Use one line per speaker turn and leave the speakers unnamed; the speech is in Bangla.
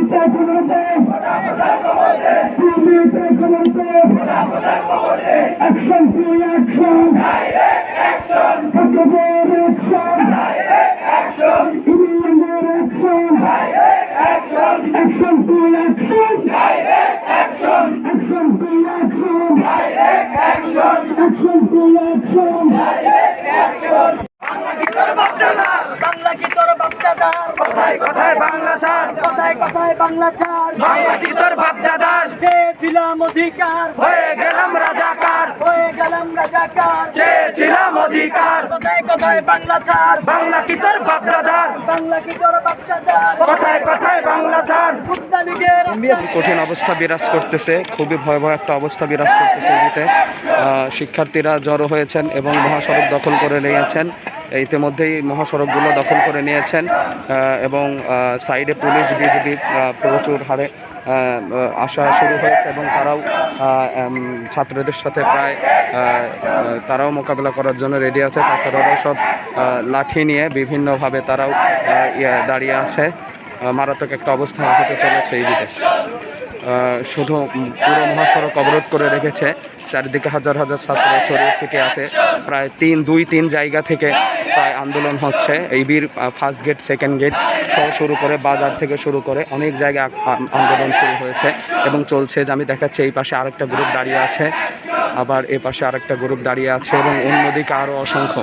জমিতে কবরতে জমিতে কবরতে অ্যাকশন টু অ্যাকশন কতবার অ্যাকশন ইংল্যান্ডের অ্যাকশন অ্যাকশন বাংলা কি কথায় কথায় বাংলা চার বাংলা কি তোর বাপদাদার চেয়েছিলাম অধিকার। হয়ে গেলাম রাজাকার। হয়ে গেলাম রাজাকার। চেয়েছিলাম অধিকার। কথায় কথায় বাংলা চার বাংলা কি তোর বাপদাদার বাংলা কি তোর বাচ্চা চার কথায় কথায় বাংলা ছাড়
কঠিন অবস্থা বিরাজ করতেছে খুবই ভয়াবহ একটা অবস্থা বিরাজ করতেছে এদিকে আহ, শিক্ষার্থীরা জড়ো হয়েছেন এবং মহাসড়ক দখল করে নিয়েছেন। ইতিমধ্যেই মহাসড়কগুলো দখল করে নিয়েছেন এবং সাইডে পুলিশ বিজেপি প্রচুর হারে আসা শুরু হয়েছে এবং তারাও ছাত্রদের সাথে প্রায় তারাও মোকাবিলা করার জন্য রেডি আছে। ছাত্ররাও সব লাঠি নিয়ে বিভিন্নভাবে তারাও ইয়ে, দাঁড়িয়ে আছে। মারাত্মক একটা অবস্থা হতে চলেছে এই দিকে। শুধু পুরো মহাসড়ক অবরোধ করে রেখেছে। চারিদিকে হাজার হাজার ছাত্র ছড়িয়ে ছিটিয়ে আছে। প্রায় তিন দুই তিন জায়গা থেকে প্রায় আন্দোলন হচ্ছে। এই বীর ফার্স্ট গেট সেকেন্ড গেট সহ শুরু করে, বাজার থেকে শুরু করে অনেক জায়গায় আন্দোলন শুরু হয়েছে এবং চলছে। যে আমি দেখাচ্ছি, এই পাশে আরেকটা গ্রুপ দাঁড়িয়ে আছে, আবার এ পাশে আরেকটা গ্রুপ দাঁড়িয়ে আছে এবং অন্যদিকে আরও অসংখ্য।